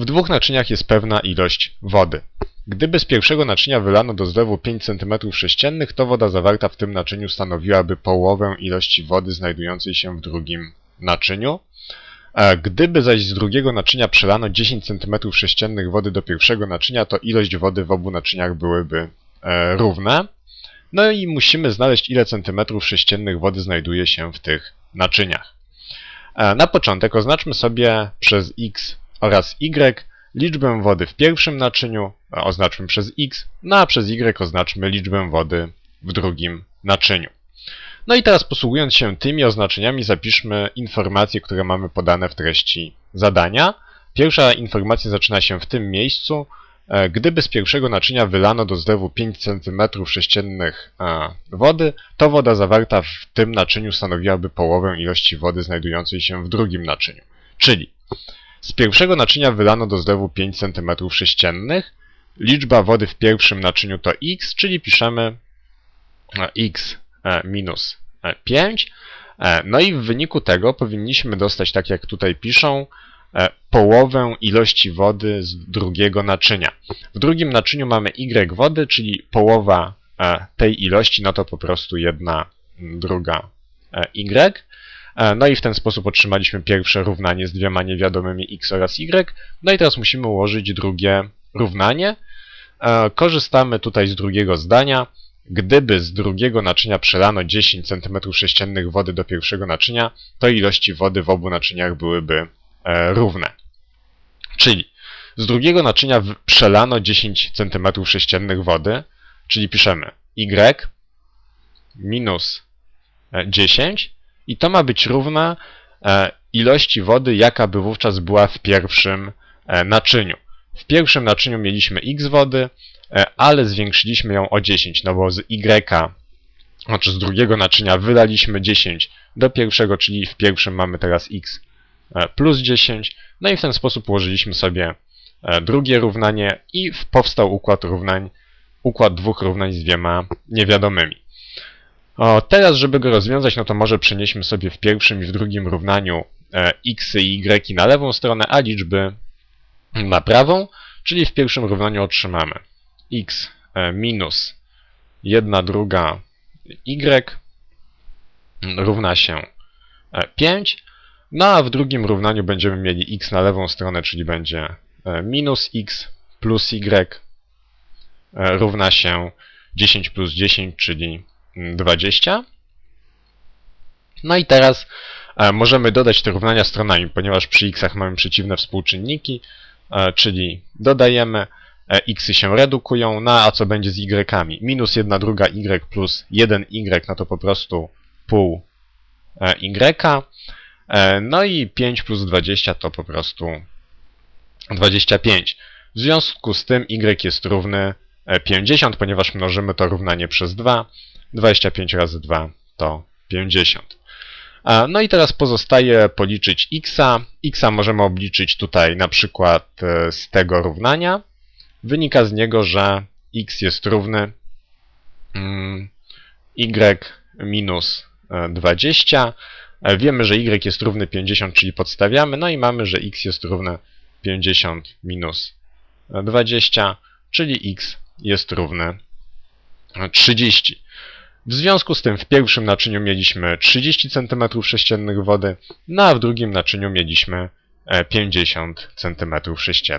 W dwóch naczyniach jest pewna ilość wody. Gdyby z pierwszego naczynia wylano do zlewu 5 cm3, to woda zawarta w tym naczyniu stanowiłaby połowę ilości wody znajdującej się w drugim naczyniu. E, Gdyby zaś z drugiego naczynia przelano 10 cm3 wody do pierwszego naczynia, to ilość wody w obu naczyniach byłyby e, równe. No i musimy znaleźć, ile centymetrów sześciennych wody znajduje się w tych naczyniach. E, Na początek oznaczmy sobie przez x oraz y liczbę wody w pierwszym naczyniu, e, oznaczmy przez x, no a przez y oznaczmy liczbę wody w drugim naczyniu. No i teraz posługując się tymi oznaczeniami zapiszmy informacje, które mamy podane w treści zadania. Pierwsza informacja zaczyna się w tym miejscu. E, Gdyby z pierwszego naczynia wylano do zlewu 5 cm3 wody, to woda zawarta w tym naczyniu stanowiłaby połowę ilości wody znajdującej się w drugim naczyniu. Czyli z pierwszego naczynia wylano do zlewu 5 cm3, liczba wody w pierwszym naczyniu to x, czyli piszemy e, x e, minus e, 5. E, No i w wyniku tego powinniśmy dostać, tak jak tutaj piszą, połowę ilości wody z drugiego naczynia. W drugim naczyniu mamy y wody, czyli połowa tej ilości, no to po prostu jedna druga y. E, No i w ten sposób otrzymaliśmy pierwsze równanie z dwiema niewiadomymi x oraz y. No i teraz musimy ułożyć drugie równanie. E, Korzystamy tutaj z drugiego zdania. Gdyby z drugiego naczynia przelano 10 cm3 wody do pierwszego naczynia, to ilości wody w obu naczyniach byłyby e, równe. Czyli z drugiego naczynia przelano 10 cm3 wody, czyli piszemy y minus e, 10 i to ma być równa e, ilości wody, jaka by wówczas była w pierwszym e, naczyniu. W pierwszym naczyniu mieliśmy x wody, e, ale zwiększyliśmy ją o 10, no bo z y, znaczy z drugiego naczynia wylaliśmy 10 do pierwszego, czyli w pierwszym mamy teraz x e, plus 10, no i w ten sposób ułożyliśmy sobie drugie równanie i powstał układ równań, układ dwóch równań z dwiema niewiadomymi. O, teraz, żeby go rozwiązać, no to może przenieśmy sobie w pierwszym i w drugim równaniu e, x i y na lewą stronę, a liczby na prawą, czyli w pierwszym równaniu otrzymamy x e, minus 1 druga y równa się e, 5, no a w drugim równaniu będziemy mieli x na lewą stronę, czyli będzie e, minus x plus y e, równa się 10 plus 10, czyli 20. No i teraz e, możemy dodać te równania stronami, ponieważ przy x'ach mamy przeciwne współczynniki, e, czyli dodajemy, e, xy się redukują, no a co będzie z y'ami? Minus 1 druga y plus 1y, no to po prostu pół y. No i 5 plus 20 to po prostu 25. W związku z tym y jest równy e, 50, ponieważ mnożymy to równanie przez 2. 25 razy 2 to 50. E, No i teraz pozostaje policzyć x. x możemy obliczyć tutaj na przykład e, z tego równania. Wynika z niego, że x jest równy mm, y minus e, 20. E, Wiemy, że y jest równy 50, czyli podstawiamy. No i mamy, że x jest równe 50 minus e, 20, czyli x jest równy e, 30. W związku z tym w pierwszym naczyniu mieliśmy 30 cm3 wody, no a w drugim naczyniu mieliśmy e, 50 cm3.